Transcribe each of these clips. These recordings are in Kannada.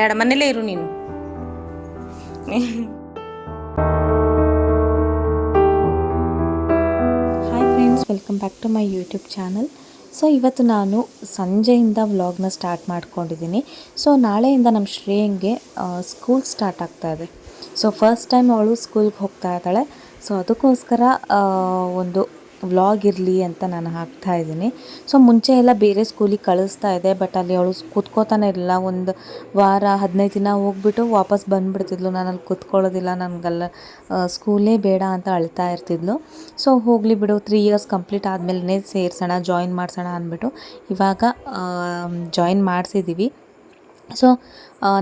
ಬೇಡ ಮನೇಲೇ ಇರು ನೀನು. Hi friends welcome back to my YouTube channel so ಇವತ್ತು ನಾನು ಸಂಜೆಯಿಂದ ವ್ಲಾಗ್ನ ಸ್ಟಾರ್ಟ್ ಮಾಡ್ಕೊಂಡಿದ್ದೀನಿ. ಸೊ ನಾಳೆಯಿಂದ ನಮ್ಮ ಶ್ರೇಯಂಗೆ ಸ್ಕೂಲ್ ಸ್ಟಾರ್ಟ್ ಆಗ್ತಾ ಇದೆ. ಸೊ ಫಸ್ಟ್ ಟೈಮ್ ಅವಳು ಸ್ಕೂಲ್ಗೆ ಹೋಗ್ತಾ ಇದ್ದಾಳೆ. ಸೊ ಅದಕ್ಕೋಸ್ಕರ ಒಂದು ವ್ಲಾಗ್ ಇರಲಿ ಅಂತ ನಾನು ಹಾಕ್ತಾ ಇದ್ದೀನಿ. ಸೊ ಮುಂಚೆ ಎಲ್ಲ ಬೇರೆ ಸ್ಕೂಲಿಗೆ ಕಳಿಸ್ತಾ ಇದೆ ಬಟ್ ಅಲ್ಲಿ ಅವಳು ಕೂತ್ಕೋತಾನೆ ಇರಲಿಲ್ಲ. ಒಂದು ವಾರ, ಹದಿನೈದು ದಿನ ಹೋಗ್ಬಿಟ್ಟು ವಾಪಸ್ ಬಂದುಬಿಡ್ತಿದ್ಲು. ನಾನು ಅಲ್ಲಿ ಕೂತ್ಕೊಳ್ಳೋದಿಲ್ಲ, ನನಗಲ್ಲ ಸ್ಕೂಲೇ ಬೇಡ ಅಂತ ಅಳ್ತಾ ಇರ್ತಿದ್ಲು. ಸೊ ಹೋಗಲಿ ಬಿಡು ತ್ರೀ ಇಯರ್ಸ್ ಕಂಪ್ಲೀಟ್ ಆದಮೇಲೆ ಸೇರಿಸೋಣ ಜಾಯಿನ್ ಮಾಡಿಸೋಣ ಅಂದ್ಬಿಟ್ಟು ಇವಾಗ ಜಾಯಿನ್ ಮಾಡಿಸಿದ್ದೀವಿ ಸೊ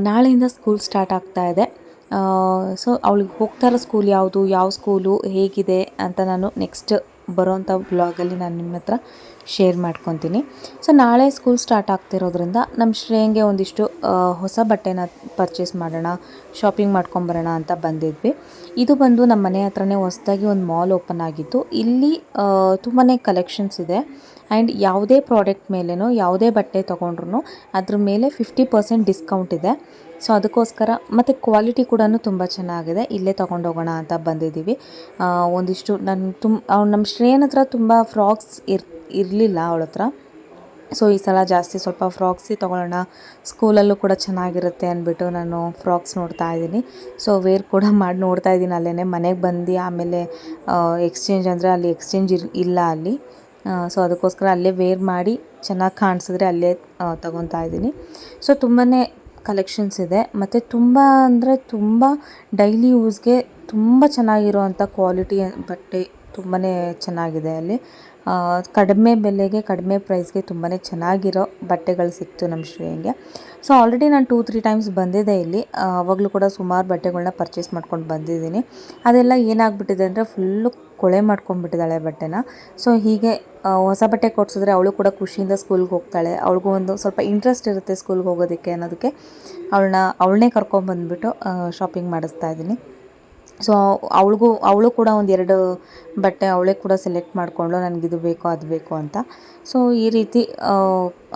ನಾಳೆಯಿಂದ ಸ್ಕೂಲ್ ಸ್ಟಾರ್ಟ್ ಆಗ್ತಾ ಇದೆ. ಸೊ ಅವಳಿಗೆ ಹೋಗ್ತಾ ಇರೋ ಸ್ಕೂಲ್ ಯಾವುದು, ಯಾವ ಸ್ಕೂಲು ಹೇಗಿದೆ ಅಂತ ನಾನು ನೆಕ್ಸ್ಟ್ ಬರೋವಂಥ ಬ್ಲಾಗಲ್ಲಿ ನಾನು ನಿಮ್ಮ ಹತ್ರ ಶೇರ್ ಮಾಡ್ಕೊತೀನಿ. ಸೊ ನಾಳೆ ಸ್ಕೂಲ್ ಸ್ಟಾರ್ಟ್ ಆಗ್ತಿರೋದ್ರಿಂದ ನಮ್ಮ ಶ್ರೇಯಂಗೆ ಒಂದಿಷ್ಟು ಹೊಸ ಬಟ್ಟೆನ ಪರ್ಚೇಸ್ ಮಾಡೋಣ ಶಾಪಿಂಗ್ ಮಾಡ್ಕೊಂಬರೋಣ ಅಂತ ಬಂದಿದ್ವಿ. ಇದು ಬಂದು ನಮ್ಮ ಮನೆ ಹತ್ರನೇ ಹೊಸದಾಗಿ ಒಂದು ಮಾಲ್ ಓಪನ್ ಆಗಿತ್ತು. ಇಲ್ಲಿ ತುಂಬಾ ಕಲೆಕ್ಷನ್ಸ್ ಇದೆ. ಆ್ಯಂಡ್ ಯಾವುದೇ ಪ್ರಾಡಕ್ಟ್ ಮೇಲೇನೋ, ಯಾವುದೇ ಬಟ್ಟೆ ತೊಗೊಂಡ್ರು ಅದ್ರ ಮೇಲೆ ಫಿಫ್ಟಿ ಪರ್ಸೆಂಟ್ ಡಿಸ್ಕೌಂಟ್ ಇದೆ. ಸೊ ಅದಕ್ಕೋಸ್ಕರ ಮತ್ತು ಕ್ವಾಲಿಟಿ ಕೂಡ ತುಂಬ ಚೆನ್ನಾಗಿದೆ. ಇಲ್ಲೇ ತೊಗೊಂಡೋಗೋಣ ಅಂತ ಬಂದಿದ್ದೀವಿ. ಒಂದಿಷ್ಟು ನನ್ನ ತುಂಬ ನಮ್ಮ ಶ್ರೇಯನ್ ಹತ್ರ ತುಂಬ ಫ್ರಾಕ್ಸ್ ಇರ್ ಇರಲಿಲ್ಲ ಅವಳ ಹತ್ರ. ಸೊ ಈ ಸಲ ಜಾಸ್ತಿ ಸ್ವಲ್ಪ ಫ್ರಾಕ್ಸಿ ತೊಗೊಳ್ಳೋಣ. ಸ್ಕೂಲಲ್ಲೂ ಕೂಡ ಚೆನ್ನಾಗಿರುತ್ತೆ ಅಂದ್ಬಿಟ್ಟು ನಾನು ಫ್ರಾಕ್ಸ್ ನೋಡ್ತಾ ಇದ್ದೀನಿ. ಸೊ ವೇರ್ ಕೂಡ ಮಾಡಿ ನೋಡ್ತಾ ಇದ್ದೀನಿ ಅಲ್ಲೇ ಮನೆಗೆ ಬಂದು ಆಮೇಲೆ ಎಕ್ಸ್ಚೇಂಜ್ ಅಂದರೆ ಅಲ್ಲಿ ಎಕ್ಸ್ಚೇಂಜ್ ಇರ್, ಇಲ್ಲ ಅಲ್ಲಿ. ಸೊ ಅದಕ್ಕೋಸ್ಕರ ಅಲ್ಲೇ ವೇರ್ ಮಾಡಿ ಚೆನ್ನಾಗಿ ಕಾಣಿಸಿದ್ರೆ ಅಲ್ಲೇ ತೊಗೊತಾ ಇದ್ದೀನಿ. ಸೊ ತುಂಬಾ ಕಲೆಕ್ಷನ್ಸ್ ಇದೆ. ಮತ್ತು ತುಂಬ ಅಂದರೆ ತುಂಬ ಡೈಲಿ ಯೂಸ್ಗೆ ತುಂಬ ಚೆನ್ನಾಗಿರೋವಂಥ ಕ್ವಾಲಿಟಿ ಬಟ್ಟೆ ತುಂಬಾ ಚೆನ್ನಾಗಿದೆ ಅಲ್ಲಿ. ಕಡಿಮೆ ಬೆಲೆಗೆ, ಕಡಿಮೆ ಪ್ರೈಸ್ಗೆ ತುಂಬಾ ಚೆನ್ನಾಗಿರೋ ಬಟ್ಟೆಗಳು ಸಿಕ್ತು ನಮ್ಮ ಶ್ರೇಯಂಗೆ ಸೊ ಆಲ್ರೆಡಿ ನಾನು ಟೂ ತ್ರೀ ಟೈಮ್ಸ್ ಬಂದಿದ್ದೆ ಇಲ್ಲಿ. ಅವಾಗಲೂ ಕೂಡ ಸುಮಾರು ಬಟ್ಟೆಗಳನ್ನ ಪರ್ಚೇಸ್ ಮಾಡ್ಕೊಂಡು ಬಂದಿದ್ದೀನಿ. ಅದೆಲ್ಲ ಏನಾಗ್ಬಿಟ್ಟಿದೆ ಅಂದರೆ ಫುಲ್ಲು ಕೊಳೆ ಮಾಡ್ಕೊಂಡ್ಬಿಟ್ಟಿದ್ದಾಳೆ ಬಟ್ಟೆನ. ಸೊ ಹೀಗೆ ಹೊಸ ಬಟ್ಟೆ ಕೊಡ್ಸಿದ್ರೆ ಅವಳು ಕೂಡ ಖುಷಿಯಿಂದ ಸ್ಕೂಲ್ಗೆ ಹೋಗ್ತಾಳೆ. ಅವಳಿಗೂ ಒಂದು ಸ್ವಲ್ಪ ಇಂಟ್ರೆಸ್ಟ್ ಇರುತ್ತೆ ಸ್ಕೂಲ್ಗೆ ಹೋಗೋದಕ್ಕೆ ಅನ್ನೋದಕ್ಕೆ. ಅವಳನ್ನ, ಅವಳನ್ನೇ ಕರ್ಕೊಂಬಂದ್ಬಿಟ್ಟು ಶಾಪಿಂಗ್ ಮಾಡಿಸ್ತಾ ಇದ್ದೀನಿ. ಸೊ ಅವಳಿಗೂ, ಅವಳು ಕೂಡ ಒಂದು ಎರಡು ಬಟ್ಟೆ ಅವಳೇ ಕೂಡ ಸೆಲೆಕ್ಟ್ ಮಾಡಿಕೊಂಡು ನನಗಿದು ಬೇಕು, ಅದು ಬೇಕು ಅಂತ. ಸೊ ಈ ರೀತಿ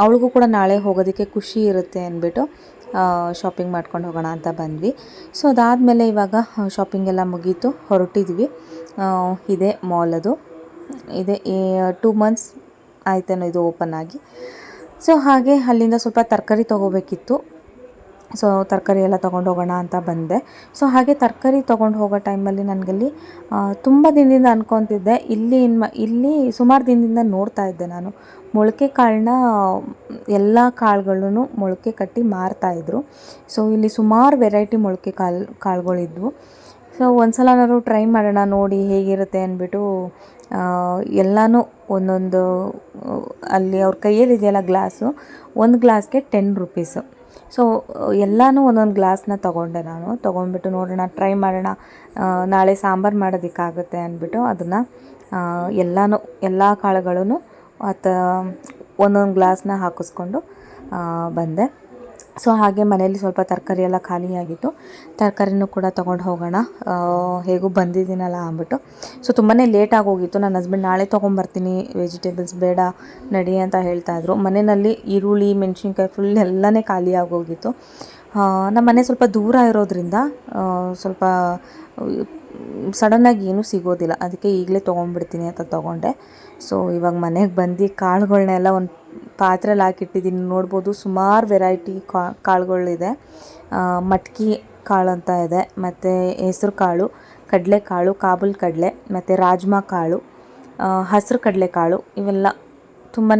ಅವಳಿಗೂ ಕೂಡ ನಾಳೆ ಹೋಗೋದಕ್ಕೆ ಖುಷಿ ಇರುತ್ತೆ ಅಂದ್ಬಿಟ್ಟು ಶಾಪಿಂಗ್ ಮಾಡ್ಕೊಂಡು ಹೋಗೋಣ ಅಂತ ಬಂದ್ವಿ. ಸೊ ಅದಾದಮೇಲೆ ಇವಾಗ ಶಾಪಿಂಗ್ ಎಲ್ಲ ಮುಗೀತು. ಹೊರಟಿದ್ವಿ. ಇದೇ ಇದೆ ಮಾಲ್ ಅದು. ಇದೆ ಟೂ ಮಂತ್ಸ್ ಆಯ್ತೇನೋ ಇದು ಓಪನ್ ಆಗಿ. ಸೊ ಹಾಗೆ ಅಲ್ಲಿಂದ ಸ್ವಲ್ಪ ತರಕಾರಿ ತೊಗೋಬೇಕಿತ್ತು. ಸೊ ತರಕಾರಿ ಎಲ್ಲ ತೊಗೊಂಡು ಹೋಗೋಣ ಅಂತ ಬಂದೆ. ಸೊ ಹಾಗೆ ತರಕಾರಿ ತೊಗೊಂಡು ಹೋಗೋ ಟೈಮಲ್ಲಿ ನನಗಲ್ಲಿ ತುಂಬ ದಿನದಿಂದ ಅಂದ್ಕೊತಿದ್ದೆ ಇಲ್ಲಿ ಇಲ್ಲಿ ಸುಮಾರು ದಿನದಿಂದ ನೋಡ್ತಾ ಇದ್ದೆ ನಾನು. ಮೊಳಕೆ ಕಾಳನ್ನ ಎಲ್ಲ ಕಾಳುಗಳನ್ನು ಮೊಳಕೆ ಕಟ್ಟಿ ಮಾರ್ತಾಯಿದ್ರು ಸೊ ಇಲ್ಲಿ ಸುಮಾರು ವೆರೈಟಿ ಮೊಳಕೆ ಕಾಳು, ಕಾಳುಗಳಿದ್ವು. ಸೊ ಒಂದ್ಸಲನಾದ್ರು ಟ್ರೈ ಮಾಡೋಣ, ನೋಡಿ ಹೇಗಿರುತ್ತೆ ಅಂದ್ಬಿಟ್ಟು ಎಲ್ಲನೂ ಒಂದೊಂದು, ಅಲ್ಲಿ ಅವ್ರ ಕೈಯಲ್ಲಿ ಇದೆಯಲ್ಲ ಗ್ಲಾಸು, ಒಂದು ಗ್ಲಾಸ್ಗೆ ಟೆನ್ ರುಪೀಸು ಸೊ ಎಲ್ಲನೂ ಒಂದೊಂದು ಗ್ಲಾಸ್ನ ತೊಗೊಂಡೆ ನಾನು. ತೊಗೊಂಡ್ಬಿಟ್ಟು ನೋಡೋಣ ಟ್ರೈ ಮಾಡೋಣ. ನಾಳೆ ಸಾಂಬಾರು ಮಾಡೋದಕ್ಕಾಗುತ್ತೆ ಅಂದ್ಬಿಟ್ಟು ಅದನ್ನು ಎಲ್ಲನೂ, ಎಲ್ಲ ಕಾಳುಗಳನ್ನು ಮತ್ತು ಒಂದೊಂದು ಗ್ಲಾಸ್ನ ಹಾಕಿಸ್ಕೊಂಡು ಬಂದೆ. ಸೊ ಹಾಗೆ ಮನೇಲಿ ಸ್ವಲ್ಪ ತರಕಾರಿ ಎಲ್ಲ ಖಾಲಿಯಾಗಿತ್ತು ತರಕಾರಿನೂ ಕೂಡ ತೊಗೊಂಡು ಹೋಗೋಣ. ಹೇಗೂ ಬಂದಿದ್ದೀನಲ್ಲ ಅಂದ್ಬಿಟ್ಟು. ಸೊ ತುಂಬಾ ಲೇಟ್ ಆಗೋಗಿತ್ತು ನನ್ನ ಹಸ್ಬೆಂಡ್ ನಾಳೆ ತೊಗೊಂಬರ್ತೀನಿ. ವೆಜಿಟೇಬಲ್ಸ್ ಬೇಡ, ನಡಿ ಅಂತ ಹೇಳ್ತಾ ಇದ್ರು. ಮನೆಯಲ್ಲಿ ಈರುಳ್ಳಿ, ಮೆಣಸಿನ್ಕಾಯಿ ಫುಲ್ ಎಲ್ಲನೇ ಖಾಲಿ ಆಗೋಗಿತ್ತು ನಮ್ಮ ಮನೆ ಸ್ವಲ್ಪ ದೂರ ಇರೋದ್ರಿಂದ ಸ್ವಲ್ಪ ಸಡನ್ನಾಗಿ ಏನೂ ಸಿಗೋದಿಲ್ಲ. ಅದಕ್ಕೆ ಈಗಲೇ ತೊಗೊಂಡ್ಬಿಡ್ತೀನಿ ಅಂತ ತೊಗೊಂಡೆ. ಸೊ ಇವಾಗ ಮನೆಗೆ ಬಂದು ಕಾಳುಗಳನ್ನೆಲ್ಲ ಒಂದು ಪಾತ್ರೆಲಿ ಹಾಕಿಟ್ಟಿದ್ದೀನಿ ನೋಡ್ಬೋದು ಸುಮಾರು ವೆರೈಟಿ ಕಾಳುಗಳಿದೆ. ಆ, ಮಟ್ಕಿ ಕಾಳು ಅಂತ ಇದೆ. ಮತ್ತು ಹೆಸರು ಕಾಳು ಕಡಲೆಕಾಳು ಕಾಬೂಲ್ ಕಡಲೆ ಮತ್ತು ರಾಜ್ಮಾ ಕಾಳು ಹಸಿರು ಕಡಲೆಕಾಳು ಇವೆಲ್ಲ ತುಂಬಾ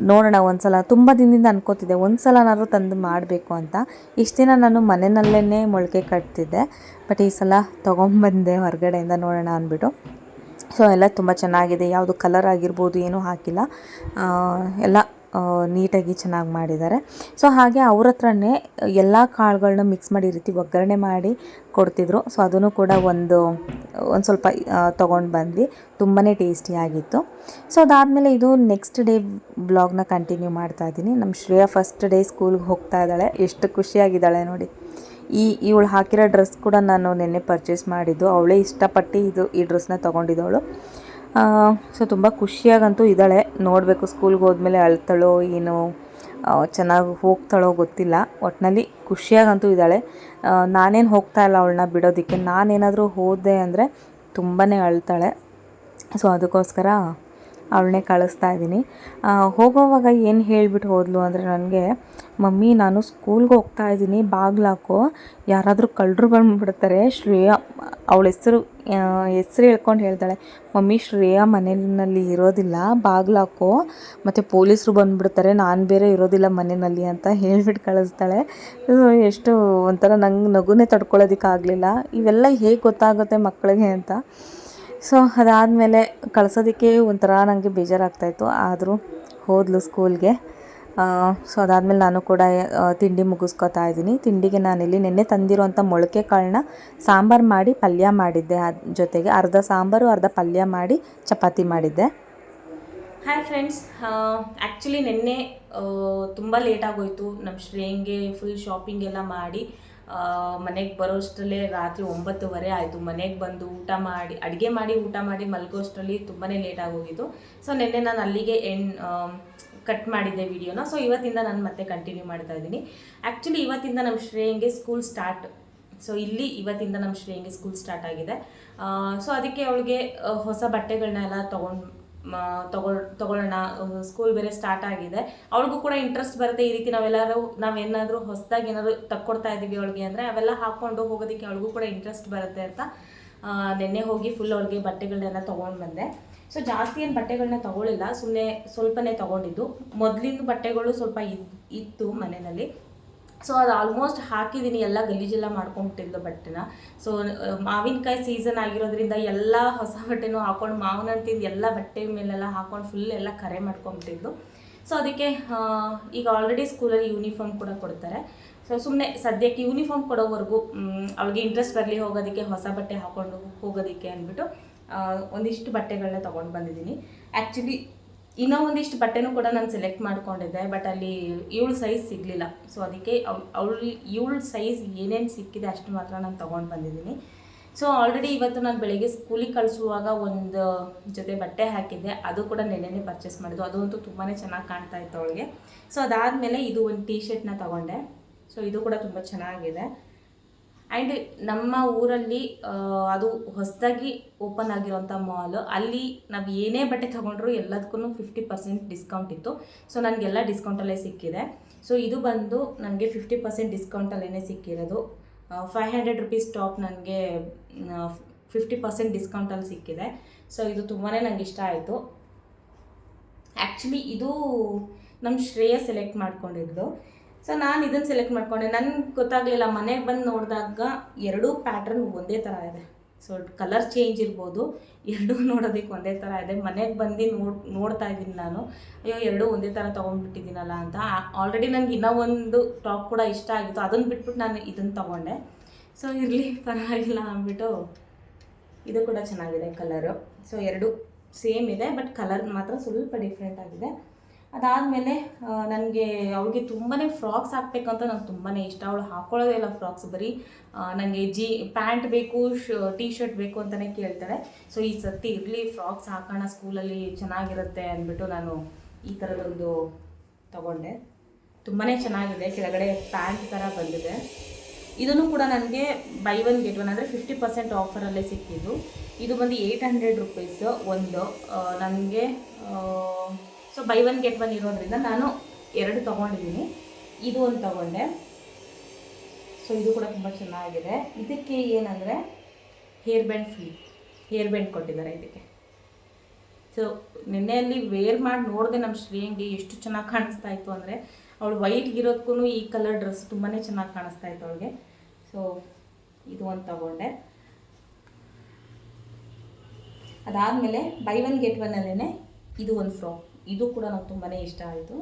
ನೋಡೋಣ ಒಂದು ಸಲ ತುಂಬ ದಿನದಿಂದ ಅನ್ಕೋತಿದ್ದೆ ಒಂದು ಸಲನಾದ್ರೂ ತಂದು ಮಾಡಬೇಕು ಅಂತ. ಇಷ್ಟು ದಿನ ನಾನು ಮನೆಯಲ್ಲೇ ಮೊಳಕೆ ಕಟ್ತಿದ್ದೆ. ಬಟ್ ಈ ಸಲ ತೊಗೊಂಬಂದೆ, ಹೊರಗಡೆಯಿಂದ ನೋಡೋಣ ಅಂದ್ಬಿಟ್ಟು. ಸೊ, ಎಲ್ಲ ತುಂಬ ಚೆನ್ನಾಗಿದೆ. ಯಾವುದು ಕಲರ್ ಆಗಿರ್ಬೋದು, ಏನೂ ಹಾಕಿಲ್ಲ. ಎಲ್ಲ ನೀಟಾಗಿ ಚೆನ್ನಾಗಿ ಮಾಡಿದ್ದಾರೆ. ಸೊ ಹಾಗೆ ಅವ್ರ ಹತ್ರನೇ ಎಲ್ಲ ಕಾಳುಗಳನ್ನ ಮಿಕ್ಸ್ ಮಾಡಿ ರೀತಿ ಒಗ್ಗರಣೆ ಮಾಡಿ ಕೊಡ್ತಿದ್ರು. ಸೊ ಅದನ್ನು ಕೂಡ ಒಂದು ಒಂದು ಸ್ವಲ್ಪ ತೊಗೊಂಡು ಬಂದ್ವಿ. ತುಂಬಾ ಟೇಸ್ಟಿಯಾಗಿತ್ತು ಸೊ ಅದಾದಮೇಲೆ ಇದು ನೆಕ್ಸ್ಟ್ ಡೇ ಬ್ಲಾಗ್ನ ಕಂಟಿನ್ಯೂ ಮಾಡ್ತಾ ಇದ್ದೀನಿ. ನಮ್ಮ ಶ್ರೇಯಾ ಫಸ್ಟ್ ಡೇ ಸ್ಕೂಲ್ಗೆ ಹೋಗ್ತಾ ಇದ್ದಾಳೆ. ಎಷ್ಟು ಖುಷಿಯಾಗಿದ್ದಾಳೆ ನೋಡಿ. ಈ, ಇವಳು ಹಾಕಿರೋ ಡ್ರೆಸ್ ಕೂಡ ನಾನು ನಿನ್ನೆ ಪರ್ಚೇಸ್ ಮಾಡಿದ್ದು. ಅವಳೇ ಇಷ್ಟಪಟ್ಟು ಇದು, ಈ ಡ್ರೆಸ್ನ ತೊಗೊಂಡಿದ್ದವಳು. ಸೊ ತುಂಬ ಖುಷಿಯಾಗಂತೂ ಇದ್ದಾಳೆ. ನೋಡಬೇಕು ಸ್ಕೂಲ್ಗೆ ಹೋದ್ಮೇಲೆ ಅಳ್ತಾಳೋ ಏನೋ ಚೆನ್ನಾಗಿ ಹೋಗ್ತಾಳೋ ಗೊತ್ತಿಲ್ಲ. ಒಟ್ಟಿನಲ್ಲಿ ಖುಷಿಯಾಗಂತೂ ಇದ್ದಾಳೆ. ನಾನೇನು ಹೋಗ್ತಾ ಇಲ್ಲ ಅವಳನ್ನ ಬಿಡೋದಕ್ಕೆ. ನಾನೇನಾದರೂ ಹೋದೆ ಅಂದರೆ ತುಂಬಾ ಅಳ್ತಾಳೆ. ಸೊ ಅದಕ್ಕೋಸ್ಕರ ಅವಳನ್ನೇ ಕಳಿಸ್ತಾ ಇದ್ದೀನಿ. ಹೋಗೋವಾಗ ಏನು ಹೇಳಿಬಿಟ್ಟು ಹೋದ್ಲು ಅಂದರೆ ನನಗೆ, ಮಮ್ಮಿ, ನಾನು ಸ್ಕೂಲ್ಗೆ ಹೋಗ್ತಾ ಇದ್ದೀನಿ ಬಾಗ್ಲಾಕೋ ಯಾರಾದರೂ ಕಳ್ಳರು ಬಂದುಬಿಡ್ತಾರೆ. ಶ್ರೇಯಾ, ಅವಳ ಹೆಸರು ಹೆಸರು ಹೇಳ್ಕೊಂಡು ಹೇಳ್ತಾಳೆ, ಮಮ್ಮಿ, ಶ್ರೇಯಾ ಮನೆಯಲ್ಲಿ ಇರೋದಿಲ್ಲ ಬಾಗ್ಲಾಕೋ ಮತ್ತು ಪೊಲೀಸರು ಬಂದುಬಿಡ್ತಾರೆ, ನಾನು ಬೇರೆ ಇರೋದಿಲ್ಲ ಮನೆಯಲ್ಲಿ, ಅಂತ ಹೇಳ್ಬಿಟ್ಟು ಕಳಿಸ್ತಾಳೆ. ಎಷ್ಟು ಒಂಥರ ನಂಗೆ ನಗುನೇ ತಡ್ಕೊಳ್ಳೋದಕ್ಕಾಗಲಿಲ್ಲ ಇವೆಲ್ಲ ಹೇಗೆ ಗೊತ್ತಾಗುತ್ತೆ ಮಕ್ಕಳಿಗೆ ಅಂತ. ಸೊ ಅದಾದಮೇಲೆ ಕಳ್ಸೋದಕ್ಕೆ ಒಂಥರ ನನಗೆ ಬೇಜಾರಾಗ್ತಾಯಿತ್ತು. ಆದರೂ ಹೋದ್ಲು ಸ್ಕೂಲ್ಗೆ. ಸೊ ಅದಾದಮೇಲೆ ನಾನು ಕೂಡ ತಿಂಡಿ ಮುಗಿಸ್ಕೊತಾ ಇದ್ದೀನಿ. ತಿಂಡಿಗೆ ನಾನಿಲ್ಲಿ ನಿನ್ನೆ ತಂದಿರುವಂಥ ಮೊಳಕೆ ಕಾಳನ್ನ ಸಾಂಬಾರು ಮಾಡಿ ಪಲ್ಯ ಮಾಡಿದ್ದೆ. ಅದ್ರ ಜೊತೆಗೆ ಅರ್ಧ ಸಾಂಬಾರು, ಅರ್ಧ ಪಲ್ಯ ಮಾಡಿ ಚಪಾತಿ ಮಾಡಿದ್ದೆ. ಹಾಯ್ ಫ್ರೆಂಡ್ಸ್ ಆ್ಯಕ್ಚುಲಿ ನಿನ್ನೆ ತುಂಬ ಲೇಟ್ ಆಗೋಯ್ತು. ನಮ್ಮ ಶ್ರೇಯಂಗೆ ಫುಲ್ ಶಾಪಿಂಗ್ ಎಲ್ಲ ಮಾಡಿ. ಮನೆಗೆ ಬರೋಷ್ಟರಲ್ಲೇ ರಾತ್ರಿ ಒಂಬತ್ತುವರೆ ಆಯಿತು. ಮನೆಗೆ ಬಂದು ಊಟ ಮಾಡಿ, ಅಡುಗೆ ಮಾಡಿ, ಊಟ ಮಾಡಿ ಮಲಗೋಷ್ಟರಲ್ಲಿ ತುಂಬಾ ಲೇಟ್ ಆಗೋಗಿತ್ತು. ಸೊ ನಿನ್ನೆ ನಾನು ಅಲ್ಲಿಗೆ ಎಂಡ್ ಕಟ್ ಮಾಡಿದ್ದೆ ವಿಡಿಯೋನ ಸೊ ಇವತ್ತಿಂದ ನಾನು ಮತ್ತೆ ಕಂಟಿನ್ಯೂ ಮಾಡ್ತಾ ಇದ್ದೀನಿ. ಆ್ಯಕ್ಚುಲಿ ಇವತ್ತಿಂದ ನಮ್ಮ ಶ್ರೇಯಂಗೆ ಸ್ಕೂಲ್ ಸ್ಟಾರ್ಟ್ ಸೊ ಇಲ್ಲಿ ಇವತ್ತಿಂದ ನಮ್ಮ ಶ್ರೇಯಂಗೆ ಸ್ಕೂಲ್ ಸ್ಟಾರ್ಟ್ ಆಗಿದೆ. ಸೊ ಅದಕ್ಕೆ ಅವಳಿಗೆ ಹೊಸ ಬಟ್ಟೆಗಳನ್ನೆಲ್ಲ ತೊಗೊಂಡು ತಗೊಳ್ ತಗೊಳ್ಳೋಣ ಸ್ಕೂಲ್ ಬೇರೆ ಸ್ಟಾರ್ಟ್ ಆಗಿದೆ. ಅವಳಿಗೂ ಕೂಡ ಇಂಟ್ರೆಸ್ಟ್ ಬರುತ್ತೆ ಈ ರೀತಿ ನಾವೆಲ್ಲರೂ, ನಾವೇನಾದರೂ ಹೊಸದಾಗಿ ಏನಾದರೂ ತಕ್ಕೊಡ್ತಾ ಇದ್ದೀವಿ ಅವಳಿಗೆ ಅಂದರೆ ಅವೆಲ್ಲ ಹಾಕ್ಕೊಂಡು ಹೋಗೋದಕ್ಕೆ ಅವಳಿಗೂ ಕೂಡ ಇಂಟ್ರೆಸ್ಟ್ ಬರುತ್ತೆ ಅಂತ ನೆನ್ನೆ ಹೋಗಿ ಫುಲ್ ಅವಳಿಗೆ ಬಟ್ಟೆಗಳನ್ನೆಲ್ಲ ತೊಗೊಂಡು ಬಂದೆ. ಸೊ ಜಾಸ್ತಿ ಏನು ಬಟ್ಟೆಗಳನ್ನ ತಗೊಳ್ಳಿಲ್ಲ ಸುಮ್ಮನೆ ಸ್ವಲ್ಪನೇ ತೊಗೊಂಡಿದ್ದು. ಮೊದಲಿನ ಬಟ್ಟೆಗಳು ಸ್ವಲ್ಪ ಇತ್ತು ಮನೆಯಲ್ಲಿ. ಸೊ ಅದು ಆಲ್ಮೋಸ್ಟ್ ಹಾಕಿದ್ದೀನಿ ಎಲ್ಲ ಗಲೀಜೆಲ್ಲ ಮಾಡ್ಕೊಂಡ್ಬಿಟ್ಟಿದ್ಲು ಬಟ್ಟೆನ. ಸೊ ಮಾವಿನಕಾಯಿ ಸೀಸನ್ ಆಗಿರೋದ್ರಿಂದ ಎಲ್ಲ ಹೊಸ ಬಟ್ಟೆನೂ ಹಾಕೊಂಡು, ಮಾವಿನ ಅಂತಿದ್ದು ತಿಂದು ಎಲ್ಲ ಬಟ್ಟೆ ಮೇಲೆಲ್ಲ ಹಾಕೊಂಡು ಫುಲ್ ಎಲ್ಲ ಕರೆ ಮಾಡ್ಕೊಂಬಿಟ್ಟಿದ್ದು ಸೊ ಅದಕ್ಕೆ ಈಗ ಆಲ್ರೆಡಿ ಸ್ಕೂಲಲ್ಲಿ ಯೂನಿಫಾರ್ಮ್ ಕೂಡ ಕೊಡ್ತಾರೆ. ಸೊ ಸುಮ್ಮನೆ ಸದ್ಯಕ್ಕೆ ಯೂನಿಫಾರ್ಮ್ ಕೊಡೋವರೆಗೂ ಅವಳಿಗೆ ಇಂಟ್ರೆಸ್ಟ್ ಬರಲಿ ಹೋಗೋದಕ್ಕೆ, ಹೊಸ ಬಟ್ಟೆ ಹಾಕೊಂಡು ಹೋಗೋದಕ್ಕೆ ಅಂದ್ಬಿಟ್ಟು ಒಂದಿಷ್ಟು ಬಟ್ಟೆಗಳನ್ನ ತೊಗೊಂಡು ಬಂದಿದ್ದೀನಿ ಆ್ಯಕ್ಚುಲಿ ಇನ್ನೂ ಒಂದಿಷ್ಟು ಬಟ್ಟೆನೂ ಕೂಡ ನಾನು ಸೆಲೆಕ್ಟ್ ಮಾಡ್ಕೊಂಡಿದ್ದೆ ಬಟ್ ಅಲ್ಲಿ ಇವಳ ಸೈಜ್ ಸಿಗಲಿಲ್ಲ. ಸೊ ಅದಕ್ಕೆ ಅವಳು, ಇವಳ ಸೈಜ್ ಏನೇನು ಸಿಕ್ಕಿದೆ ಅಷ್ಟು ಮಾತ್ರ ನಾನು ತೊಗೊಂಡು ಬಂದಿದ್ದೀನಿ. ಸೊ ಆಲ್ರೆಡಿ ಇವತ್ತು ನಾನು ಬೆಳಿಗ್ಗೆ ಸ್ಕೂಲಿಗೆ ಕಳಿಸುವಾಗ ಒಂದು ಜೊತೆ ಬಟ್ಟೆ ಹಾಕಿದ್ದೆ. ಅದು ಕೂಡ ನೆನ್ನೆನೇ ಪರ್ಚೇಸ್ ಮಾಡಿದ್ದು. ಅದು ಅಂತೂ ತುಂಬಾ ಚೆನ್ನಾಗಿ ಕಾಣ್ತಾ ಇತ್ತು ಅವಳಿಗೆ. ಸೊ ಅದಾದಮೇಲೆ ಇದು ಒಂದು ಟೀ ಶರ್ಟ್ನ ತೊಗೊಂಡೆ. ಸೊ ಇದು ಕೂಡ ತುಂಬ ಚೆನ್ನಾಗಿದೆ. ಆ್ಯಂಡ್ ನಮ್ಮ ಊರಲ್ಲಿ ಅದು ಹೊಸದಾಗಿ ಓಪನ್ ಆಗಿರೋಂಥ ಮಾಲ್ ಅಲ್ಲಿ ನಾವು ಏನೇ ಬಟ್ಟೆ ತೊಗೊಂಡ್ರು ಎಲ್ಲದಕ್ಕೂ ಫಿಫ್ಟಿ ಪರ್ಸೆಂಟ್ ಡಿಸ್ಕೌಂಟ್ ಇತ್ತು. ಸೊ ನನಗೆಲ್ಲ ಡಿಸ್ಕೌಂಟಲ್ಲೇ ಸಿಕ್ಕಿದೆ. ಸೊ ಇದು ಬಂದು ನನಗೆ ಫಿಫ್ಟಿ ಪರ್ಸೆಂಟ್ ಡಿಸ್ಕೌಂಟಲ್ಲೇ ಸಿಕ್ಕಿರೋದು. ಫೈವ್ ಹಂಡ್ರೆಡ್ ರುಪೀಸ್ ಟಾಪ್ ನನಗೆ ಫಿಫ್ಟಿ ಪರ್ಸೆಂಟ್ ಡಿಸ್ಕೌಂಟಲ್ಲಿ ಸಿಕ್ಕಿದೆ. ಸೊ ಇದು ತುಂಬಾ ನನಗೆ ಇಷ್ಟ ಆಯಿತು. ಆ್ಯಕ್ಚುಲಿ ಇದು ನಮ್ಮ ಶ್ರೇಯ ಸೆಲೆಕ್ಟ್ ಮಾಡ್ಕೊಂಡಿದ್ದು. ಸೊ ನಾನು ಇದನ್ನು ಸೆಲೆಕ್ಟ್ ಮಾಡ್ಕೊಂಡೆ. ನನಗೆ ಗೊತ್ತಾಗಲಿಲ್ಲ ಮನೆಗೆ ಬಂದು ನೋಡಿದಾಗ ಎರಡೂ ಪ್ಯಾಟ್ರನ್ ಒಂದೇ ಥರ ಇದೆ. ಸೊ ಕಲರ್ ಚೇಂಜ್ ಇರ್ಬೋದು, ಎರಡೂ ನೋಡೋದಕ್ಕೆ ಒಂದೇ ಥರ ಇದೆ. ಮನೆಗೆ ಬಂದು ನೋಡಿ, ನೋಡ್ತಾ ಇದ್ದೀನಿ ನಾನು. ಅಯ್ಯೋ, ಎರಡೂ ಒಂದೇ ಥರ ತೊಗೊಂಡ್ಬಿಟ್ಟಿದ್ದೀನಲ್ಲ ಅಂತ. ಆಲ್ರೆಡಿ ನನಗೆ ಇನ್ನೂ ಒಂದು ಟಾಪ್ ಕೂಡ ಇಷ್ಟ ಆಗಿತ್ತು. ಅದನ್ನು ಬಿಟ್ಬಿಟ್ಟು ನಾನು ಇದನ್ನು ತೊಗೊಂಡೆ. ಸೊ ಇರಲಿ, ಪರವಾಗಿಲ್ಲ ಅಂದ್ಬಿಟ್ಟು ಇದು ಕೂಡ ಚೆನ್ನಾಗಿದೆ ಕಲರು ಸೊ ಎರಡು ಸೇಮ್ ಇದೆ ಬಟ್ ಕಲರ್ ಮಾತ್ರ ಸ್ವಲ್ಪ ಡಿಫ್ರೆಂಟ್ ಆಗಿದೆ. ಅದಾದಮೇಲೆ ನನಗೆ ಅವಳಿಗೆ ತುಂಬಾ ಫ್ರಾಕ್ಸ್ ಹಾಕ್ಬೇಕಂತ ನಂಗೆ ತುಂಬಾ ಇಷ್ಟ. ಅವಳು ಹಾಕ್ಕೊಳ್ಳೋದೇ ಇಲ್ಲ ಫ್ರಾಕ್ಸ್ ಬರೀ ನನಗೆ ಜಿ, ಪ್ಯಾಂಟ್ ಬೇಕು, ಶ ಟೀ ಶರ್ಟ್ ಬೇಕು ಅಂತಲೇ ಕೇಳ್ತಾಳೆ ಸೊ, ಈ ಸರ್ತಿ ಇರಲಿ, ಫ್ರಾಕ್ಸ್ ಹಾಕೋಣ, ಸ್ಕೂಲಲ್ಲಿ ಚೆನ್ನಾಗಿರುತ್ತೆ ಅಂದ್ಬಿಟ್ಟು ನಾನು ಈ ಥರದೊಂದು ತಗೊಂಡೆ. ತುಂಬಾ ಚೆನ್ನಾಗಿದೆ. ಕೆಳಗಡೆ ಪ್ಯಾಂಟ್ ಥರ ಬಂದಿದೆ. ಇದನ್ನು ಕೂಡ ನನಗೆ ಬೈ ಒನ್ ಗೆಟ್ ಒನ್ ಅಂದರೆ ಫಿಫ್ಟಿ ಪರ್ಸೆಂಟ್ ಆಫರಲ್ಲೇ ಸಿಕ್ಕಿದ್ದು. ಇದು ಬಂದು ಏಯ್ಟ್ ಹಂಡ್ರೆಡ್ ರುಪೀಸ್ ಒಂದು. ನನಗೆ so buy one get one ಇರೋದ್ರಿಂದ ನಾನು ಎರಡು ತೊಗೊಂಡಿದ್ದೀನಿ. ಇದು ಒಂದು ತೊಗೊಂಡೆ. ಸೊ ಇದು ಕೂಡ ತುಂಬ ಚೆನ್ನಾಗಿದೆ. ಇದಕ್ಕೆ ಏನಂದರೆ hair band free hair band ಕೊಟ್ಟಿದ್ದಾರೆ ಇದಕ್ಕೆ. ಸೊ ನಿನ್ನೆಯಲ್ಲಿ ವೇರ್ ಮಾಡಿ ನೋಡಿದೆ ನಮ್ಮ ಶ್ರೇಯಂಗೆ ಎಷ್ಟು ಚೆನ್ನಾಗಿ ಕಾಣಿಸ್ತಾ ಇತ್ತು ಅಂದರೆ, ಅವಳು ವೈಟ್ ಇರೋದಕ್ಕೂ ಈ ಕಲರ್ ಡ್ರೆಸ್ ತುಂಬಾ ಚೆನ್ನಾಗಿ ಕಾಣಿಸ್ತಾ ಇತ್ತು ಅವಳಿಗೆ. ಸೊ ಇದು ಒಂದು ತಗೊಂಡೆ. ಅದಾದಮೇಲೆ ಬೈ ಒನ್ ಗೆಟ್ ಒನ್ನಲ್ಲೇ ಇದು ಒಂದು ಫ್ರಾಕ್ ಇದು ಕೂಡ ನಂಗೆ ತುಂಬಾ ಇಷ್ಟ ಆಯಿತು.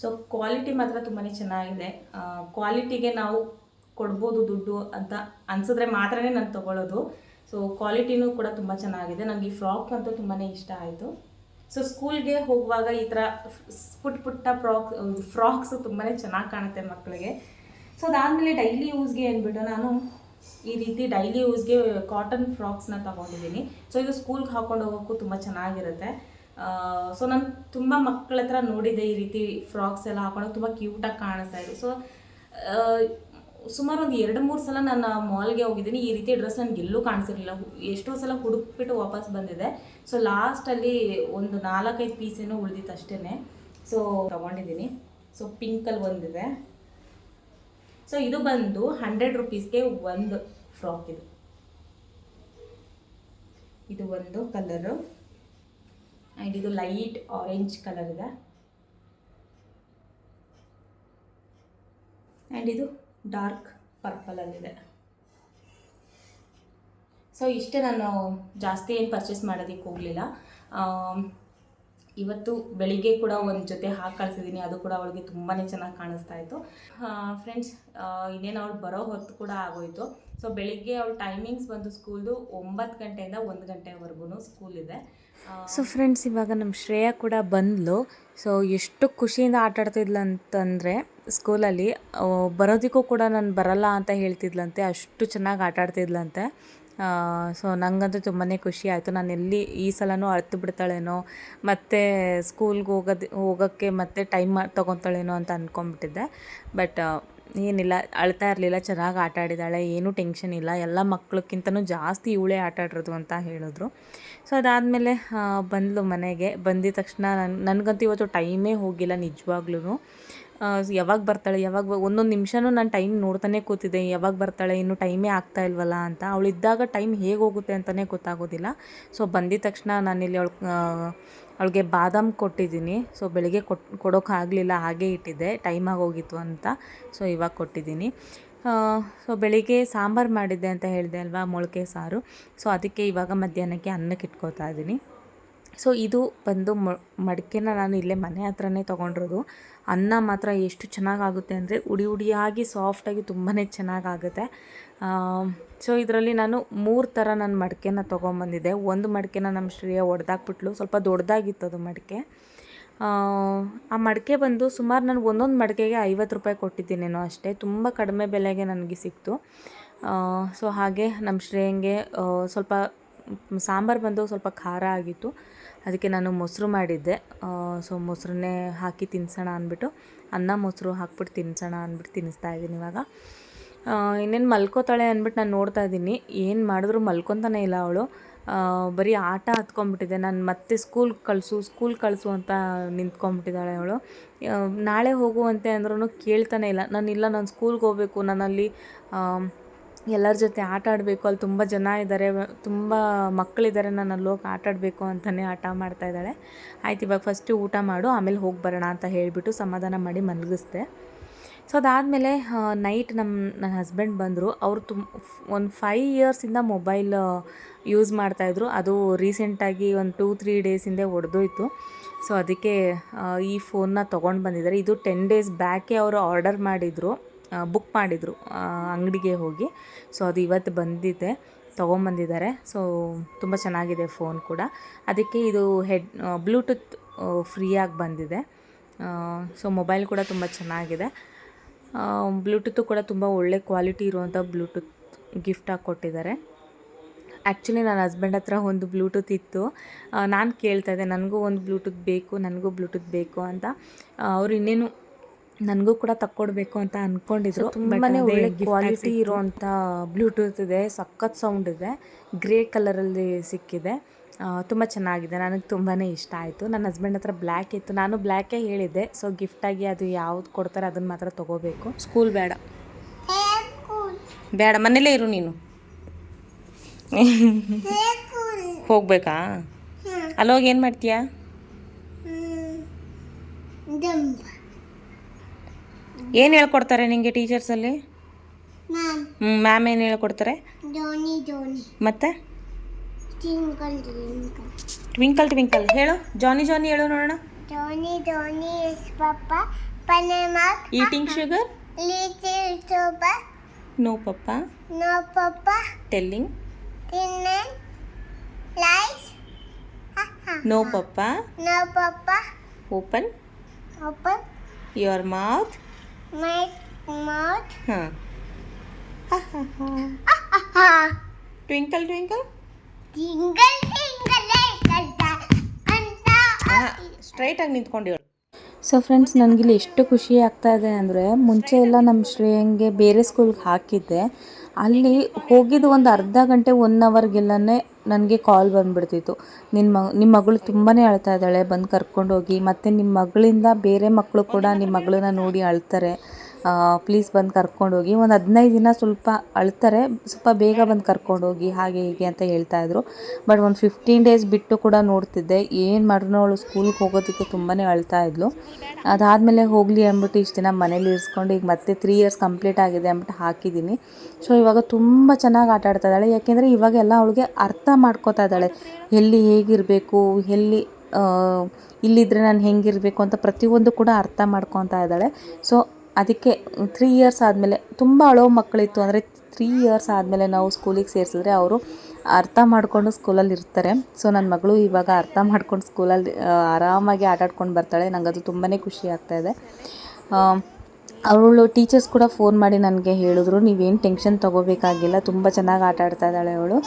ಸೊ ಕ್ವಾಲಿಟಿ ಮಾತ್ರ ತುಂಬಾ ಚೆನ್ನಾಗಿದೆ. ಕ್ವಾಲಿಟಿಗೆ ನಾವು ಕೊಡ್ಬೋದು ದುಡ್ಡು ಅಂತ ಅನ್ಸಿದ್ರೆ ಮಾತ್ರನೇ ನಾನು ತೊಗೊಳ್ಳೋದು ಸೊ ಕ್ವಾಲಿಟಿನೂ ಕೂಡ ತುಂಬ ಚೆನ್ನಾಗಿದೆ. ನನಗೆ ಈ ಫ್ರಾಕ್ ಅಂತೂ ತುಂಬಾ ಇಷ್ಟ ಆಯಿತು. ಸೊ ಸ್ಕೂಲ್ಗೆ ಹೋಗುವಾಗ ಈ ಥರ ಪುಟ್ಟ ಪುಟ್ಟ ಫ್ರಾಕ್ ಫ್ರಾಕ್ಸು ತುಂಬಾ ಚೆನ್ನಾಗಿ ಕಾಣುತ್ತೆ ಮಕ್ಕಳಿಗೆ ಸೊ ಅದಾದಮೇಲೆ ಡೈಲಿ ಯೂಸ್ಗೆ ಅಂದ್ಬಿಟ್ಟು ನಾನು ಈ ರೀತಿ ಡೈಲಿ ಯೂಸ್ಗೆ ಕಾಟನ್ ಫ್ರಾಕ್ಸ್ನ ತಗೊಂಡಿದ್ದೀನಿ. ಸೊ ಇದು ಸ್ಕೂಲ್ಗೆ ಹಾಕೊಂಡು ಹೋಗೋಕ್ಕೂ ತುಂಬ ಚೆನ್ನಾಗಿರುತ್ತೆ. ಸೊ ನಾನು ತುಂಬ ಮಕ್ಕಳ ಹತ್ರ ನೋಡಿದ್ದೆ ಈ ರೀತಿ ಫ್ರಾಕ್ಸ್ ಎಲ್ಲ ಹಾಕೊಂಡು ತುಂಬ ಕ್ಯೂಟಾಗಿ ಕಾಣಿಸ್ತಾ ಇದೆ. ಸೊ ಸುಮಾರು ಒಂದು ಎರಡು ಮೂರು ಸಲ ನಾನು ಮಾಲ್ಗೆ ಹೋಗಿದ್ದೀನಿ. ಈ ರೀತಿ ಡ್ರೆಸ್ ನನಗೆ ಎಲ್ಲೂ ಕಾಣಿಸಿರಲಿಲ್ಲ. ಎಷ್ಟೋ ಸಲ ಹುಡುಕ್ಬಿಟ್ಟು ವಾಪಸ್ ಬಂದಿದೆ. ಸೊ ಲಾಸ್ಟಲ್ಲಿ ಒಂದು ನಾಲ್ಕೈದು ಪೀಸ್ ಏನೋ ಉಳಿದಿತ್ತು ಅಷ್ಟೇ ಸೊ ತೊಗೊಂಡಿದ್ದೀನಿ. ಸೊ ಪಿಂಕಲ್ಲಿ ಒಂದಿದೆ. ಸೊ ಇದು ಬಂದು ಹಂಡ್ರೆಡ್ ರುಪೀಸ್ಗೆ ಒಂದು ಫ್ರಾಕ್ ಇದು. ಇದು ಒಂದು ಕಲರು ಆ್ಯಂಡ್ ಇದು ಲೈಟ್ ಆರೆಂಜ್ ಕಲರ್ ಇದೆ. ಆ್ಯಂಡ್ ಇದು ಡಾರ್ಕ್ ಪರ್ಪಲಲ್ಲಿದೆ ಸೊ ಇಷ್ಟೇ ನಾನು ಜಾಸ್ತಿ ಏನು ಪರ್ಚೇಸ್ ಮಾಡೋದಕ್ಕೆ ಹೋಗಲಿಲ್ಲ. ಇವತ್ತು ಬೆಳಿಗ್ಗೆ ಕೂಡ ಒಂದು ಜೊತೆ ಹಾಕಿ ಕಳಿಸಿದ್ದೀನಿ ಅದು ಕೂಡ ಅವಳಿಗೆ ತುಂಬಾ ಚೆನ್ನಾಗಿ ಕಾಣಿಸ್ತಾ ಇತ್ತು. ಫ್ರೆಂಡ್ಸ್ ಇನ್ನೇನು ಅವಳು ಬರೋ ಹೊತ್ತು ಕೂಡ ಆಗೋಯಿತು. ಸೊ ಬೆಳಿಗ್ಗೆ ಅವಳ ಟೈಮಿಂಗ್ಸ್ ಬಂದು ಸ್ಕೂಲ್ದು ಒಂಬತ್ತು ಗಂಟೆಯಿಂದ ಒಂದು ಗಂಟೆವರೆಗೂ ಸ್ಕೂಲ್ ಇದೆ. ಸೊ ಫ್ರೆಂಡ್ಸ್ ಇವಾಗ ನಮ್ಮ ಶ್ರೇಯ ಕೂಡ ಬಂದ್ಲು. ಸೊ ಎಷ್ಟು ಖುಷಿಯಿಂದ ಆಟ ಅಂತಂದರೆ ಸ್ಕೂಲಲ್ಲಿ ಬರೋದಕ್ಕೂ ಕೂಡ ನಾನು ಬರಲ್ಲ ಅಂತ ಹೇಳ್ತಿದ್ಲಂತೆ. ಅಷ್ಟು ಚೆನ್ನಾಗಿ ಆಟ ಆಡ್ತಿದ್ಲಂತೆ. ಸೊ ನನಗಂತೂ ತುಂಬಾ ಖುಷಿ ಆಯಿತು. ನಾನು ಎಲ್ಲಿ ಈ ಸಲನೂ ಅಳ್ತು ಬಿಡ್ತಾಳೇನೋ, ಮತ್ತು ಸ್ಕೂಲ್ಗೆ ಹೋಗೋದು, ಹೋಗೋಕ್ಕೆ ಮತ್ತೆ ಟೈಮ್ ತೊಗೊತಾಳೇನೋ ಅಂತ ಅಂದ್ಕೊಂಬಿಟ್ಟಿದ್ದೆ ಬಟ್ ಏನಿಲ್ಲ, ಅಳ್ತಾ ಇರಲಿಲ್ಲ, ಚೆನ್ನಾಗಿ ಆಟ ಆಡಿದ್ದಾಳೆ ಏನೂ ಟೆನ್ಷನ್ ಇಲ್ಲ, ಎಲ್ಲ ಮಕ್ಳಕ್ಕಿಂತನೂ ಜಾಸ್ತಿ ಇವಳೇ ಆಟ ಆಡಿರೋದು ಅಂತ ಹೇಳಿದ್ರು. ಸೊ ಅದಾದಮೇಲೆ ಬಂದಳು ಮನೆಗೆ. ಬಂದಿದ ತಕ್ಷಣ ನನ್, ನನಗಂತೂ ಇವತ್ತು ಟೈಮೇ ಹೋಗಿಲ್ಲ ನಿಜವಾಗ್ಲೂ ಯಾವಾಗ ಬರ್ತಾಳೆ, ಯಾವಾಗ ಒಂದೊಂದು ನಿಮಿಷನೂ ನಾನು ಟೈಮ್ ನೋಡ್ತಾನೆ ಕೂತಿದ್ದೆ. ಯಾವಾಗ ಬರ್ತಾಳೆ, ಇನ್ನು ಟೈಮೇ ಆಗ್ತಾ ಇಲ್ವಲ್ಲ ಅಂತ. ಅವಳಿದ್ದಾಗ ಟೈಮ್ ಹೇಗೆ ಹೋಗುತ್ತೆ ಅಂತಲೇ ಗೊತ್ತಾಗೋದಿಲ್ಲ. ಸೊ ಬಂದಿದ ತಕ್ಷಣ ನಾನಿಲ್ಲಿ ಅವಳು ಅವಳಿಗೆ ಬಾದಾಮ್ ಕೊಟ್ಟಿದ್ದೀನಿ. ಸೊ ಬೆಳಿಗ್ಗೆ ಕೊಟ್ಟು ಕೊಡೋಕ್ಕಾಗಲಿಲ್ಲ ಹಾಗೆ ಇಟ್ಟಿದ್ದೆ. ಟೈಮ್ ಆಗೋಗಿತ್ತು ಅಂತ. ಸೊ ಇವಾಗ ಕೊಟ್ಟಿದ್ದೀನಿ. ಸೊ ಬೆಳಿಗ್ಗೆ ಸಾಂಬಾರು ಮಾಡಿದ್ದೆ ಅಂತ ಹೇಳಿದೆ ಅಲ್ವಾ, ಮೊಳಕೆ ಸಾರು. ಸೊ ಅದಕ್ಕೆ ಇವಾಗ ಮಧ್ಯಾಹ್ನಕ್ಕೆ ಅನ್ನಕ್ಕೆ ಇಟ್ಕೋತಾ ಇದ್ದೀನಿ. ಸೊ ಇದು ಬಂದು ಮಡಿಕೆನ ನಾನು ಇಲ್ಲೇ ಮನೆ ಹತ್ರನೇ ತೊಗೊಂಡಿರೋದು. ಅನ್ನ ಮಾತ್ರ ಎಷ್ಟು ಚೆನ್ನಾಗಾಗುತ್ತೆ ಅಂದರೆ ಉಡಿ ಉಡಿಯಾಗಿ ಸಾಫ್ಟಾಗಿ ತುಂಬಾ ಚೆನ್ನಾಗಾಗುತ್ತೆ. ಸೊ ಇದರಲ್ಲಿ ನಾನು ಮೂರು ಥರ ನಾನು ಮಡಿಕೆನ ತೊಗೊಂಬಂದಿದ್ದೆ. ಒಂದು ಮಡಿಕೆನ ನಮ್ಮ ಶ್ರೇಯ ಒಡೆದಾಕ್ಬಿಟ್ಲು. ಸ್ವಲ್ಪ ದೊಡ್ಡದಾಗಿತ್ತು ಅದು ಮಡಿಕೆ. ಆ, ಮಡಿಕೆ ಬಂದು ಸುಮಾರು ನಾನು ಒಂದೊಂದು ಮಡಿಕೆಗೆ ಐವತ್ತು ರೂಪಾಯಿ ಕೊಟ್ಟಿದ್ದೀನೇನೋ ಅಷ್ಟೇ. ತುಂಬ ಕಡಿಮೆ ಬೆಲೆಗೆ ನನಗೆ ಸಿಕ್ತು. ಸೊ ಹಾಗೆ ನಮ್ಮ ಶ್ರೇಯಂಗೆ ಸ್ವಲ್ಪ ಸಾಂಬಾರು ಬಂದು ಸ್ವಲ್ಪ ಖಾರ ಆಗಿತ್ತು. ಅದಕ್ಕೆ ನಾನು ಮೊಸರು ಮಾಡಿದ್ದೆ. ಸೊ ಮೊಸರನ್ನೇ ಹಾಕಿ ತಿನ್ಸೋಣ ಅಂದ್ಬಿಟ್ಟು, ಅನ್ನ ಮೊಸರು ಹಾಕ್ಬಿಟ್ಟು ತಿನ್ಸೋಣ ಅಂದ್ಬಿಟ್ಟು ತಿನ್ನಿಸ್ತಾ ಇದ್ದೀನಿ ಇವಾಗ. ಇನ್ನೇನು ಮಲ್ಕೋತಾಳೆ ಅಂದ್ಬಿಟ್ಟು ನಾನು ನೋಡ್ತಾ ಇದ್ದೀನಿ. ಏನು ಮಾಡಿದ್ರು ಮಲ್ಕೊತಾನೆ ಇಲ್ಲ ಅವಳು. ಬರೀ ಆಟ ಹತ್ಕೊಂಡ್ಬಿಟ್ಟಿದೆ ನಾನು ಮತ್ತೆ ಸ್ಕೂಲ್ ಕಳಿಸು ಸ್ಕೂಲ್ ಕಳಿಸು ಅಂತ ನಿಂತ್ಕೊಂಡ್ಬಿಟ್ಟಿದ್ದಾಳೆ ಅವಳು. ನಾಳೆ ಹೋಗುವಂತೆ ಅಂದ್ರೂ ಕೇಳ್ತಾನೆ ಇಲ್ಲ. ನಾನು ಇಲ್ಲ, ನಾನು ಸ್ಕೂಲ್ಗೆ ಹೋಗಬೇಕು. ನಾನಲ್ಲಿ ಎಲ್ಲರ ಜೊತೆ ಆಟ ಆಡಬೇಕು, ಅಲ್ಲಿ ತುಂಬ ಜನ ಇದ್ದಾರೆ ತುಂಬ ಮಕ್ಕಳಿದ್ದಾರೆ ನಾನು ಅಲ್ಲಿ ಹೋಗಿ ಆಟ ಆಡಬೇಕು ಅಂತಲೇ ಆಟ ಮಾಡ್ತಾ ಇದ್ದಾಳೆ. ಆಯ್ತು, ಇವಾಗ ಫಸ್ಟು ಊಟ ಮಾಡು, ಆಮೇಲೆ ಹೋಗಿ ಬರೋಣ ಅಂತ ಹೇಳಿಬಿಟ್ಟು ಸಮಾಧಾನ ಮಾಡಿ ಮಲಗಿಸ್ದೆ. ಸೊ ಅದಾದಮೇಲೆ ನೈಟ್ ನಮ್ಮ ನನ್ನ ಹಸ್ಬೆಂಡ್ ಬಂದರು. ಅವರು ತುಮ್, ಒಂದು ಫೈವ್ ಇಯರ್ಸಿಂದ ಮೊಬೈಲ್ ಯೂಸ್ ಮಾಡ್ತಾಯಿದ್ರು ಅದು ರೀಸೆಂಟಾಗಿ ಒಂದು ಟೂ ತ್ರೀ ಹಿಂದೆ ಒಡೆದೋಯ್ತು. ಸೊ ಅದಕ್ಕೆ ಈ ಫೋನ್ನ ತೊಗೊಂಡು ಬಂದಿದ್ದಾರೆ. ಇದು ಟೆನ್ ಡೇಸ್ ಬ್ಯಾಕೇ ಅವರು ಆರ್ಡರ್ ಮಾಡಿದರು. ಬುಕ್ ಮಾಡಿದರು ಅಂಗಡಿಗೆ ಹೋಗಿ. ಸೊ ಅದು ಇವತ್ತು ಬಂದಿದೆ, ತೊಗೊಂಬಂದಿದ್ದಾರೆ. ಸೊ ತುಂಬ ಚೆನ್ನಾಗಿದೆ ಫೋನ್ ಕೂಡ. ಅದಕ್ಕೆ ಇದು ಹೆಡ್ ಬ್ಲೂಟೂತ್ ಫ್ರೀಯಾಗಿ ಬಂದಿದೆ. ಸೊ ಮೊಬೈಲ್ ಕೂಡ ತುಂಬ ಚೆನ್ನಾಗಿದೆ. ಬ್ಲೂಟೂತ್ ಕೂಡ ತುಂಬ ಒಳ್ಳೆ ಕ್ವಾಲಿಟಿ ಇರುವಂಥ ಬ್ಲೂಟೂತ್ ಗಿಫ್ಟಾಗಿ ಕೊಟ್ಟಿದ್ದಾರೆ. ಆ್ಯಕ್ಚುಲಿ ನನ್ನ ಹಸ್ಬೆಂಡ್ ಹತ್ರ ಒಂದು ಬ್ಲೂಟೂತ್ ಇತ್ತು. ನಾನು ಕೇಳ್ತಾ ಇದ್ದೆ, ನನಗೂ ಒಂದು ಬ್ಲೂಟೂತ್ ಬೇಕು, ನನಗೂ ಬ್ಲೂಟೂತ್ ಬೇಕು ಅಂತ. ಅವ್ರು ಇನ್ನೇನು ನನಗೂ ಕೂಡ ತಕ್ಕೊಡ್ಬೇಕು ಅಂತ ಅಂದ್ಕೊಂಡಿದ್ರು ತುಂಬಾ ಒಳ್ಳೆ ಕ್ವಾಲಿಟಿ ಇರುವಂಥ ಬ್ಲೂಟೂತ್ ಇದೆ ಸಖತ್ ಸೌಂಡ್ ಇದೆ ಗ್ರೇ ಕಲರಲ್ಲಿ ಸಿಕ್ಕಿದೆ. ತುಂಬ ಚೆನ್ನಾಗಿದೆ. ನನಗೆ ತುಂಬಾ ಇಷ್ಟ ಆಯಿತು. ನನ್ನ ಹಸ್ಬೆಂಡ್ ಹತ್ರ ಬ್ಲ್ಯಾಕ್ ಇತ್ತು. ನಾನು ಬ್ಲ್ಯಾಕೇ ಹೇಳಿದ್ದೆ. ಸೊ ಗಿಫ್ಟಾಗಿ ಅದು ಯಾವ್ದು ಕೊಡ್ತಾರೆ ಅದನ್ನ ಮಾತ್ರ ತೊಗೋಬೇಕು. ಸ್ಕೂಲ್ ಬೇಡ. ಬೇಡ ಮನೇಲೇ ಇರು ನೀನು. ಹೋಗ್ಬೇಕಾ? ಅಲ್ಲೋಗಿ ಏನು ಮಾಡ್ತೀಯಾ? ಏನು ಹೇಳ್ಕೊಡ್ತಾರೆ ನಿಮಗೆ ಟೀಚರ್ಸಲ್ಲಿ ಅಲ್ಲಿ? ಹ್ಞೂ ಮ್ಯಾಮ್ ಏನು ಹೇಳ್ಕೊಡ್ತಾರೆ? ಮತ್ತೆ? ಟ್ವಿಂಕಲ್ ಟ್ವಿಂಕಲ್ ಹೇಳು. ಜಾನಿ ಜಾನಿ ಹೇಳು ನೋಡೋಣ. ಜಾನಿ ಜಾನಿ ಎಸ್ ಪಪ್ಪ ಪನೆಮಾಕ್ eating sugar little ಸೂಪ no papa no papa telling ತಿನ್ನನ್ lies no papa no papa open open your mouth my mouth. ಹಾಂ twinkle Twinkle, twinkle. tingle, tingle, ಅಂತ ಸ್ಟ್ರೈಟಾಗಿ ನಿಂತ್ಕೊಂಡು ಹೇಳು. ಸೊ ಫ್ರೆಂಡ್ಸ್ ನನಗಿಲ್ಲಿ ಎಷ್ಟು ಖುಷಿ ಆಗ್ತಾ ಇದೆ ಅಂದರೆ ಮುಂಚೆ ಎಲ್ಲ ನಮ್ಮ ಶ್ರೇಯಂಗೆ ಬೇರೆ ಸ್ಕೂಲ್ಗೆ ಹಾಕಿದ್ದೆ. ಅಲ್ಲಿ ಹೋಗಿದ್ದು ಒಂದು ಅರ್ಧ ಗಂಟೆ ಒನ್ ಅವರ್ಗೆಲ್ಲನೇ ನನಗೆ ಕಾಲ್ ಬಂದುಬಿಡ್ತಿತ್ತು. ನಿನ್ನ ಮ ನಿಮ್ಮ ಮಗಳು ತುಂಬಾ ಅಳ್ತಾ ಇದ್ದಾಳೆ, ಬಂದು ಕರ್ಕೊಂಡೋಗಿ. ಮತ್ತು ನಿಮ್ಮ ಮಗಳಿಂದ ಬೇರೆ ಮಕ್ಕಳು ಕೂಡ ನಿಮ್ಮ ಮಗಳನ್ನ ನೋಡಿ ಅಳ್ತಾರೆ. ಪ್ಲೀಸ್ ಬಂದು ಕರ್ಕೊಂಡೋಗಿ ಒಂದು ಹದಿನೈದು ದಿನ ಸ್ವಲ್ಪ ಅಳ್ತಾರೆ, ಸ್ವಲ್ಪ ಬೇಗ ಬಂದು ಕರ್ಕೊಂಡೋಗಿ ಹಾಗೆ, ಹೀಗೆ ಅಂತ ಹೇಳ್ತಾ ಇದ್ರು. ಬಟ್ ಒಂದು ಫಿಫ್ಟೀನ್ ಡೇಸ್ ಬಿಟ್ಟು ಕೂಡ ನೋಡ್ತಿದ್ದೆ. ಏನು ಮಾಡಿದ್ರು ಅವಳು ಸ್ಕೂಲ್ಗೆ ಹೋಗೋದಕ್ಕೆ ತುಂಬಾ ಅಳ್ತಾ ಇದ್ಲು. ಅದಾದಮೇಲೆ ಹೋಗಲಿ ಅಂದ್ಬಿಟ್ಟು ಇಷ್ಟು ದಿನ ಮನೇಲಿ ಇರಿಸ್ಕೊಂಡು, ಈಗ ಮತ್ತೆ ತ್ರೀ ಇಯರ್ಸ್ ಕಂಪ್ಲೀಟ್ ಆಗಿದೆ ಅಂದ್ಬಿಟ್ಟು ಹಾಕಿದ್ದೀನಿ ಸೊ ಇವಾಗ ತುಂಬ ಚೆನ್ನಾಗಿ ಆಟ ಆಡ್ತಾ ಇದ್ದಾಳೆ. ಯಾಕೆಂದರೆ ಇವಾಗೆಲ್ಲ ಅವಳಿಗೆ ಅರ್ಥ ಮಾಡ್ಕೋತಾ ಇದ್ದಾಳೆ. ಎಲ್ಲಿ ಹೇಗಿರಬೇಕು, ಎಲ್ಲಿ ಇಲ್ಲಿದ್ರೆ ಇಲ್ಲಿದ್ದರೆ ನಾನು ಹೆಂಗಿರಬೇಕು ಅಂತ ಪ್ರತಿಯೊಂದು ಕೂಡ ಅರ್ಥ ಮಾಡ್ಕೊತಾ ಇದ್ದಾಳೆ. ಸೊ ಅದಕ್ಕೆ ತ್ರೀ ಇಯರ್ಸ್ ಆದಮೇಲೆ ತುಂಬ ಅಳೋ ಮಕ್ಕಳಿತ್ತು. ಅಂದರೆ ತ್ರೀ ಇಯರ್ಸ್ ಆದಮೇಲೆ ನಾವು ಸ್ಕೂಲಿಗೆ ಸೇರಿಸಿದ್ರೆ ಅವರು ಅರ್ಥ ಮಾಡಿಕೊಂಡು ಸ್ಕೂಲಲ್ಲಿ ಇರ್ತಾರೆ. ಸೊ ನನ್ನ ಮಗಳು ಇವಾಗ ಅರ್ಥ ಮಾಡ್ಕೊಂಡು ಸ್ಕೂಲಲ್ಲಿ ಆರಾಮಾಗಿ ಆಟಾಡ್ಕೊಂಡು ಬರ್ತಾಳೆ. ನಂಗೆ ಅದು ತುಂಬಾ ಖುಷಿ ಆಗ್ತಾಯಿದೆ ಅವಳು ಟೀಚರ್ಸ್ ಕೂಡ ಫೋನ್ ಮಾಡಿ ನನಗೆ ಹೇಳಿದ್ರು, ನೀವೇನು ಟೆನ್ಷನ್ ತೊಗೋಬೇಕಾಗಿಲ್ಲ. ತುಂಬ ಚೆನ್ನಾಗಿ ಆಟ ಆಡ್ತಾ ಅವಳು.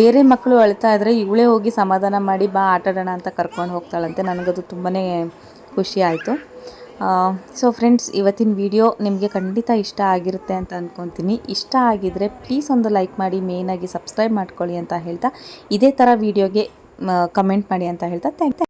ಬೇರೆ ಮಕ್ಕಳು ಅಳ್ತಾ ಇದ್ದರೆ ಇವಳೇ ಹೋಗಿ ಸಮಾಧಾನ ಮಾಡಿ ಬಾ, ಆಟಾಡೋಣ ಅಂತ ಕರ್ಕೊಂಡು ಹೋಗ್ತಾಳಂತೆ. ನನಗದು ತುಂಬಾ ಖುಷಿ ಆಯಿತು. ಸೊ ಫ್ರೆಂಡ್ಸ್ ಇವತ್ತಿನ ವಿಡಿಯೋ ನಿಮಗೆ ಖಂಡಿತ ಇಷ್ಟ ಆಗಿರುತ್ತೆ ಅಂತ ಅಂದ್ಕೊತೀನಿ ಇಷ್ಟ ಆಗಿದರೆ ಪ್ಲೀಸ್ ಒಂದು ಲೈಕ್ ಮಾಡಿ ಮೇಯ್ನಾಗಿ ಸಬ್ಸ್ಕ್ರೈಬ್ ಮಾಡ್ಕೊಳ್ಳಿ ಅಂತ ಹೇಳ್ತಾ, ಇದೇ ಥರ ವೀಡಿಯೋಗೆ ಕಮೆಂಟ್ ಮಾಡಿ ಅಂತ ಹೇಳ್ತಾ ಥ್ಯಾಂಕ್